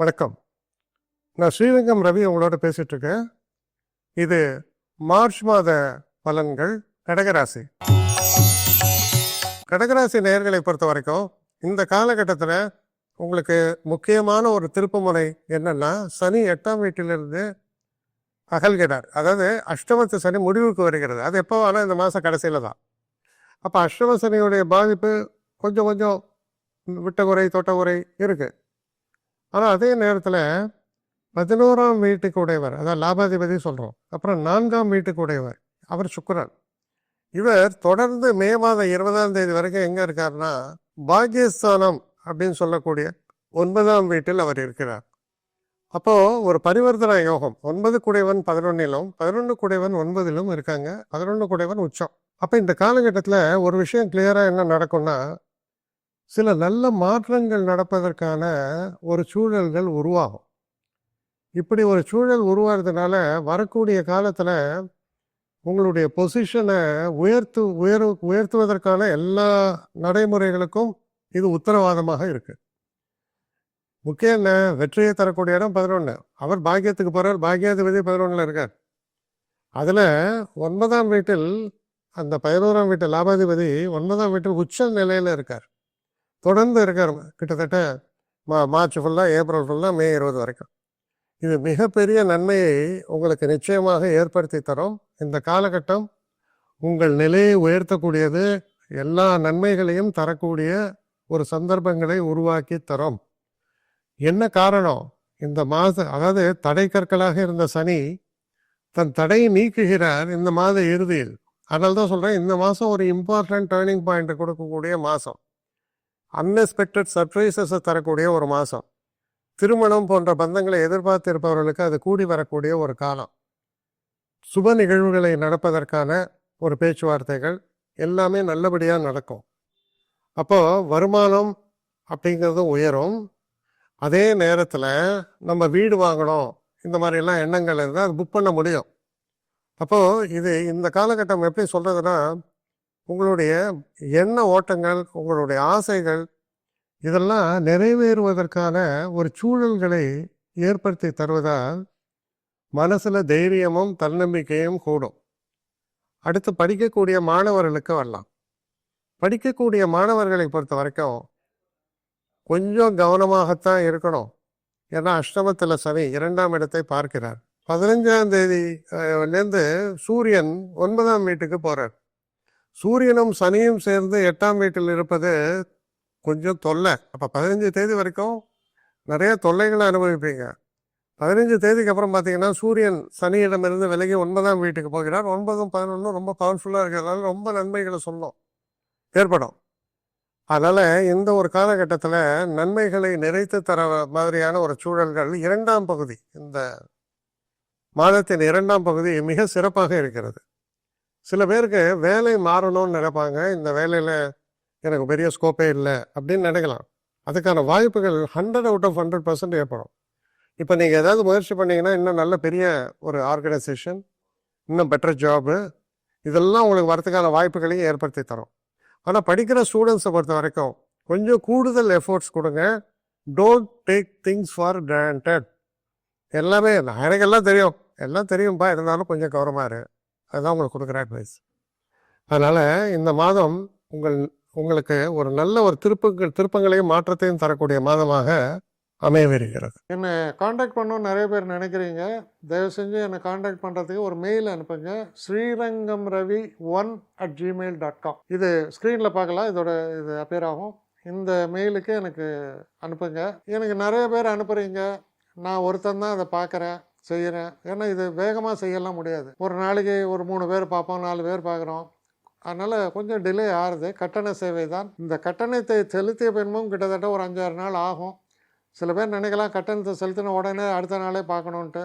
வணக்கம். நான் ஸ்ரீரங்கம் ரவி உங்களோட பேசிட்டு இருக்கேன். இது மார்ச் மாத பலன்கள் கடகராசி. கடகராசி நேயர்களை பொறுத்த வரைக்கும் இந்த காலகட்டத்தில் உங்களுக்கு முக்கியமான ஒரு திருப்புமுனை என்னன்னா சனி எட்டாம் வீட்டிலிருந்து அகல்கிறார். அதாவது அஷ்டமத்து சனி முடிவுக்கு வருகிறது. அது எப்போ ஆனால் இந்த மாதம் கடைசியில் தான். அப்போ அஷ்டம சனியுடைய பாதிப்பு கொஞ்சம் கொஞ்சம் விட்ட குறை தொட்ட குறை இருக்குது ஆனால் அதே நேரத்தில் பதினோராம் வீட்டுக்கு உடையவர் அதாவது லாபாதிபதி சொல்கிறோம் அப்புறம் நான்காம் வீட்டுக்கு உடையவர் அவர் சுக்கரன். இவர் தொடர்ந்து மே மாதம் இருபதாம் தேதி வரைக்கும் எங்கே இருக்காருன்னா பாக்கியஸ்தானம் அப்படின்னு சொல்லக்கூடிய ஒன்பதாம் வீட்டில் அவர் இருக்கிறார். அப்போது ஒரு பரிவர்த்தனை யோகம் ஒன்பது குடைவன் பதினொன்னிலும் பதினொன்று குடைவன் ஒன்பதிலும் இருக்காங்க பதினொன்று குடைவன் உச்சம். அப்போ இந்த காலகட்டத்தில் ஒரு விஷயம் கிளியராக என்ன நடக்கும்னா சில நல்ல மாற்றங்கள் நடப்பதற்கான ஒரு சூழல்கள் உருவாகும். இப்படி ஒரு சூழல் உருவாகிறதுனால வரக்கூடிய காலத்தில் உங்களுடைய பொசிஷனை உயர்த்து உயர் உயர்த்துவதற்கான எல்லா நடைமுறைகளுக்கும் இது உத்தரவாதமாக இருக்குது முக்கியம் என்ன? வெற்றியை தரக்கூடிய இடம் பதினொன்று அவர் பாக்கியத்துக்கு போகிறார் பாக்கியாதிபதி பதினொன்றில் இருக்கார். அதில் ஒன்பதாம் வீட்டில் அந்த பதினோராம் வீட்டு லாபாதிபதி ஒன்பதாம் வீட்டில் உச்ச நிலையில் இருக்கார். தொடர்ந்து இருக்கார். கிட்டத்தட்ட மா மார்ச் ஃபுல்லாக ஏப்ரல் ஃபுல்லாக மே இருபது வரைக்கும். இது மிகப்பெரிய நன்மையை உங்களுக்கு நிச்சயமாக ஏற்படுத்தி தரும். இந்த காலகட்டம் உங்கள் நிலையை உயர்த்தக்கூடியது எல்லா நன்மைகளையும் தரக்கூடிய ஒரு சந்தர்ப்பங்களை உருவாக்கி தரும். என்ன காரணம்? இந்த மாத அதாவது தடை கற்களாக இருந்த சனி தன் தடையை நீக்குகிறார் இந்த மாத இறுதியில். அதனால தான் சொல்கிறேன் இந்த மாதம் ஒரு இம்பார்ட்டன்ட் டேர்னிங் பாயிண்ட் கொடுக்கக்கூடிய மாதம். அன்எக்ஸ்பெக்டட் சர்ப்ரைசஸை தரக்கூடிய ஒரு மாதம் திருமணம் போன்ற பந்தங்களை எதிர்பார்த்து இருப்பவர்களுக்கு அது கூடி வரக்கூடிய ஒரு காலம். சுப நிகழ்வுகளை நடப்பதற்கான ஒரு பேச்சுவார்த்தைகள் எல்லாமே நல்லபடியாக நடக்கும். அப்போது வருமானம் அப்படிங்கிறது உயரும். அதே நேரத்தில் நம்ம வீடு வாங்கணும் இந்த மாதிரிலாம் எண்ணங்கள் இருந்தால் அது புக் பண்ண முடியும். அப்போது இது இந்த காலகட்டம் எப்படி சொல்கிறதுனா உங்களுடைய எண்ண ஓட்டங்கள் உங்களுடைய ஆசைகள் இதெல்லாம் நிறைவேறுவதற்கான ஒரு சூழல்களை ஏற்படுத்தி தருவதால் மனசில் தைரியமும் தன்னம்பிக்கையும் கூடும். அடுத்து படிக்கக்கூடிய மாணவர்களுக்கு வரலாம். படிக்கக்கூடிய மாணவர்களை பொறுத்த வரைக்கும் கொஞ்சம் கவனமாகத்தான் இருக்கணும். ஏன்னா அஷ்டமத்தில் சனி இரண்டாம் இடத்தை பார்க்கிறார். பதினஞ்சாம் தேதிலேருந்து சூரியன் ஒன்பதாம் வீட்டுக்கு போகிறார் சூரியனும் சனியும் சேர்ந்து எட்டாம் வீட்டில் இருப்பது கொஞ்சம் தொல்லை. அப்போ பதினஞ்சு தேதி வரைக்கும் நிறைய தொல்லைகளை அனுபவிப்பீங்க. பதினஞ்சு தேதிக்கு அப்புறம் பார்த்தீங்கன்னா சூரியன் சனியிடமிருந்து விலகி ஒன்பதாம் வீட்டுக்கு போகிறார். ஒன்பதும் பதினொன்றும் ரொம்ப பவர்ஃபுல்லாக இருக்கிறதுனால ரொம்ப நன்மைகளை சொல்லும். ஏற்படும். அதனால் இந்த ஒரு காலகட்டத்தில் நன்மைகளை நிறைத்து தர மாதிரியான ஒரு சூழல்கள் இரண்டாம் பகுதி. இந்த மாதத்தின் இரண்டாம் பகுதி மிக சிறப்பாக இருக்கிறது. சில பேருக்கு வேலை மாறணும்னு நினைப்பாங்க. இந்த வேலையில் எனக்கு பெரிய ஸ்கோப்பே இல்லை அப்படின்னு நினைக்கலாம். அதுக்கான வாய்ப்புகள் hundred out of hundred percent ஏற்படும். இப்போ நீங்கள் ஏதாவது முயற்சி பண்ணீங்கன்னா இன்னும் நல்ல பெரிய ஒரு ஆர்கனைசேஷன் இன்னும் பெட்டர் ஜாபு இதெல்லாம் உங்களுக்கு வரதுக்கான வாய்ப்புகளையும் ஏற்படுத்தி தரும். ஆனால் படிக்கிற ஸ்டூடெண்ட்ஸை பொறுத்த வரைக்கும் கொஞ்சம் கூடுதல் எஃபோர்ட்ஸ் கொடுங்க. Don't take things for granted எல்லாமே எனக்கு எல்லாம் தெரியும். எல்லாம் தெரியும்ப்பா இருந்தாலும் கொஞ்சம் கவனமாக இரு. அதுதான் உங்களுக்கு கொடுக்குற அட்வைஸ் அதனால் இந்த மாதம் உங்கள் உங்களுக்கு ஒரு நல்ல ஒரு திருப்பங்கள் திருப்பங்களையும் மாற்றத்தையும் தரக்கூடிய மாதமாக அமையவிருக்கிறது. என்னை காண்டாக்ட் பண்ணணும்னு நிறைய பேர் நினைக்கிறீங்க. தயவு செஞ்சு என்னை காண்டாக்ட் பண்ணுறதுக்கு ஒரு மெயில் அனுப்புங்க. Srirangam Ravi one at Gmail dot com இது ஸ்க்ரீனில் பார்க்கலாம். இதோட இது அப்பியர் ஆகும். இந்த மெயிலுக்கு எனக்கு அனுப்புங்க. எனக்கு நிறைய பேர் அனுப்புகிறீங்க நான் ஒருத்தன் தான் அதை பார்க்குறேன். செய்கிறேன். ஏன்னா இது வேகமாக செய்யலாம் முடியாது. ஒரு நாளைக்கு ஒரு மூணு பேர் பார்ப்போம் நாலு பேர் பார்க்குறோம். அதனால் கொஞ்சம் டிலே ஆகுது கட்டண சேவை தான். இந்த கட்டணத்தை செலுத்திய பின்பும் கிட்டத்தட்ட ஒரு அஞ்சாறு நாள் ஆகும். சில பேர் நினைக்கலாம் கட்டணத்தை செலுத்தின உடனே அடுத்த நாளே பார்க்கணுன்ட்டு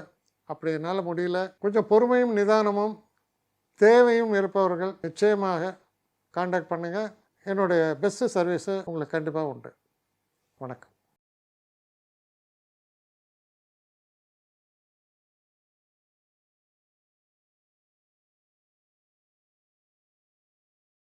அப்படி என்னால் முடியல. கொஞ்சம் பொறுமையும் நிதானமும் தேவையும் இருப்பவர்கள் நிச்சயமாக காண்டாக்ட் பண்ணுங்கள் என்னுடைய பெஸ்ட்டு சர்வீஸு உங்களுக்கு கண்டிப்பாக உண்டு. வணக்கம்.